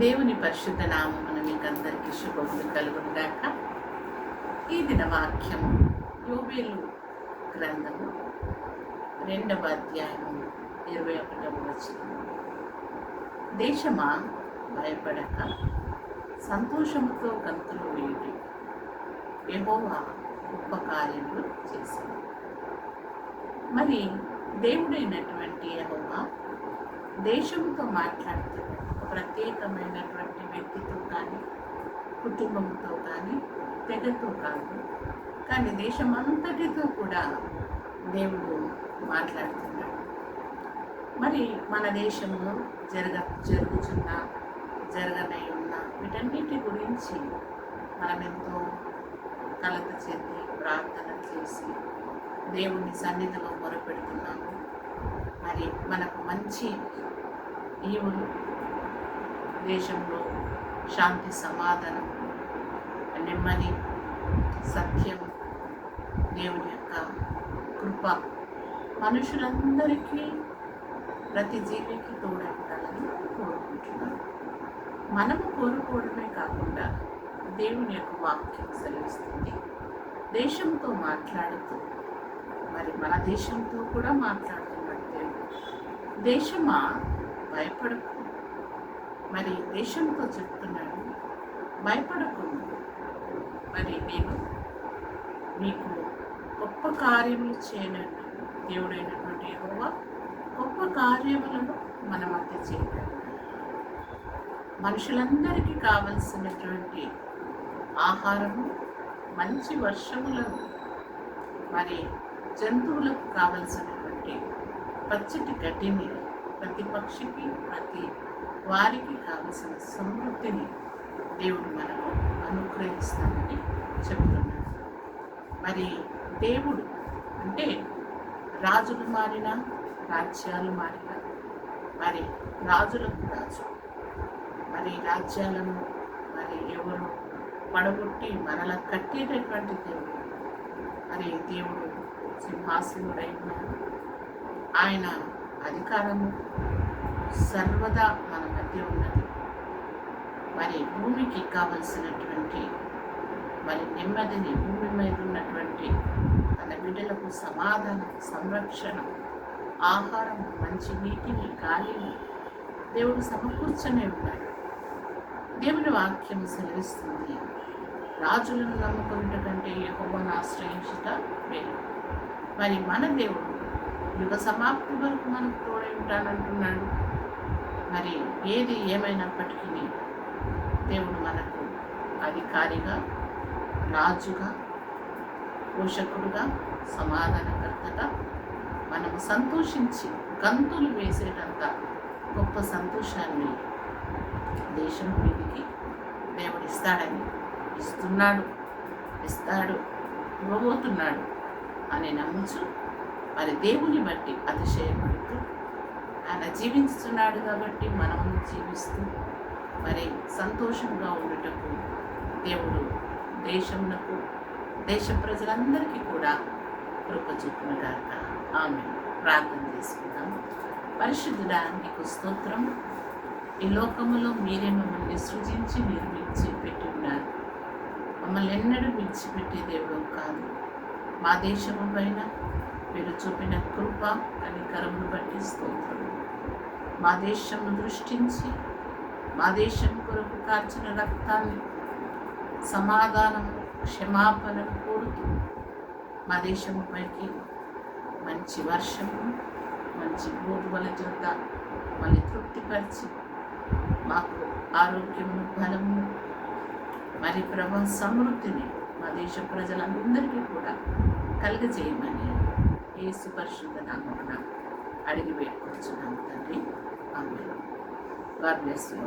దేవుని పరిశుద్ధ నామమున మీకు అందరికీ శుభములు కలుగును గాక ఈ దిన వాక్యము యోబేలు గ్రంథము రెండవ అధ్యాయము ఇరవై ఒకటవ వచనము దేశమా భయపడక సంతోషముతో గంతులు వేయుడి. యెహోవా గొప్ప కార్యములు చేసింది మరి దేవుడైనటువంటి యెహోవా దేశంతో మాట్లాడితే ఒక ప్రత్యేకమైనటువంటి వ్యక్తితో కానీ కుటుంబంతో కానీ తెగతో కాదు. కానీ దేశమంతటితో కూడా దేవుడు మాట్లాడుతున్నాడు. మరి మన దేశంలో జరగ జరుగుతున్న జరగనై ఉన్న వీటన్నిటి గురించి మనం ఎంతో కలత చెంది ప్రార్థన చేసి దేవుని సన్నిధిలో మొరపెడుతున్నాము. మరి మనకు మంచి ఈవులు దేశంలో శాంతి సమాధానం నెమ్మది సత్యం దేవుని యొక్క కృప మనుషులందరికీ ప్రతి జీవికి తోడంటాలని కోరుకుంటున్నాను. మనము కోరుకోవడమే కాకుండా దేవుని యొక్క వాక్యం సెలవిస్తుంది. దేశంతో మాట్లాడుతూ మరి మన దేశంతో కూడా మాట్లాడుతూ దేశమా? భయపడకు. మరి దేశంతో చెప్తున్నాడు. భయపడకు. మరి నేను మీకు గొప్ప కార్యములు చేయనన్నాను దేవుడైనటువంటి యెహోవా గొప్ప కార్యములను మన మధ్య చేయగలడు మనుషులందరికీ కావలసినటువంటి ఆహారము మంచి వర్షములను మరి జంతువులకు కావలసినటువంటి పచ్చటి గడ్డిని ప్రతి పక్షికి ప్రతి వారికి కావలసిన సమృద్ధిని దేవుడు మనకు అనుగ్రహిస్తామని చెప్తున్నాడు. మరి దేవుడు అంటే రాజులు మారిన రాజ్యాలు మారిన మరి రాజులకు రాజు మరి రాజ్యాలను మరి ఎవరు పడగొట్టి మనల కట్టేటటువంటి దేవుడు. మరి దేవుడు సింహాసనుడైన ఆయన అధికారము సర్వదా మన మధ్య ఉన్నది. మరి భూమికి కావలసినటువంటి మరి నెమ్మదిని భూమి మీద ఉన్నటువంటి తన బిడ్డలకు సమాధానం సంరక్షణ ఆహారం మంచి నీటిని గాలిని దేవుడు సమకూర్చనే ఉన్నాడు. దేవుని వాక్యం సెలవిస్తుంది రాజులను నమ్ముకున్నటువంటి యహోవను ఆశ్రయించుట వేరు మరి మన దేవుడు యుగ సమాప్తి వరకు మనకు తోడై ఉంటానంటున్నాడు. మరి ఏది ఏమైనప్పటికీ దేవుడు మనకు అధికారిగా రాజుగా పోషకుడుగా సమాధానకర్తగా మనము సంతోషించి గంతులు వేసేటంత గొప్ప సంతోషాన్ని దేశం మీదికి దేవుడు ఇస్తాడని ఇస్తున్నాడు ఇస్తాడు ఇవ్వబోతున్నాడు అని నమ్ముచు మరి దేవుని బట్టి అతిశయపడుతూ ఆయన జీవిస్తున్నాడు కాబట్టి మనము జీవిస్తూ మరి సంతోషంగా ఉండటకు దేవుడు దేశమునకు దేశ ప్రజలందరికీ కూడా కృప చూపునుగాక ఆమె ప్రార్థన చేసుకుందాం. పరిశుద్ధుడా నీకు స్తోత్రం ఈ లోకములో మీరే మమ్మల్ని సృజించి నిర్మించి పెట్టి ఉన్నారు. మమ్మల్ని ఎన్నడూ విడిచిపెట్టే దేవుడు కాదు. మా దేశము పైన మీరు చూపిన కృప కనికరమును బట్టి స్తోత్రం. మా దేశంను దృష్టించి మా దేశం కొరకు కార్చిన రక్తాన్ని సమాధానం క్షమాపణను కోరుతూ మా దేశముపైకి మంచి వర్షము మంచి భూగుల చేత మళ్ళీ తృప్తిపరిచి మాకు ఆరోగ్యమును బలము మరి ప్రభా సమృద్ధిని మా దేశ ప్రజలందరికీ కూడా కలుగజేయమని ఏసు పరిశుద్ధ నామమున అడిగి వేడుకొచ్చున్నాము తండ్రి. ఆమె గాడ్ బ్లెస్ యు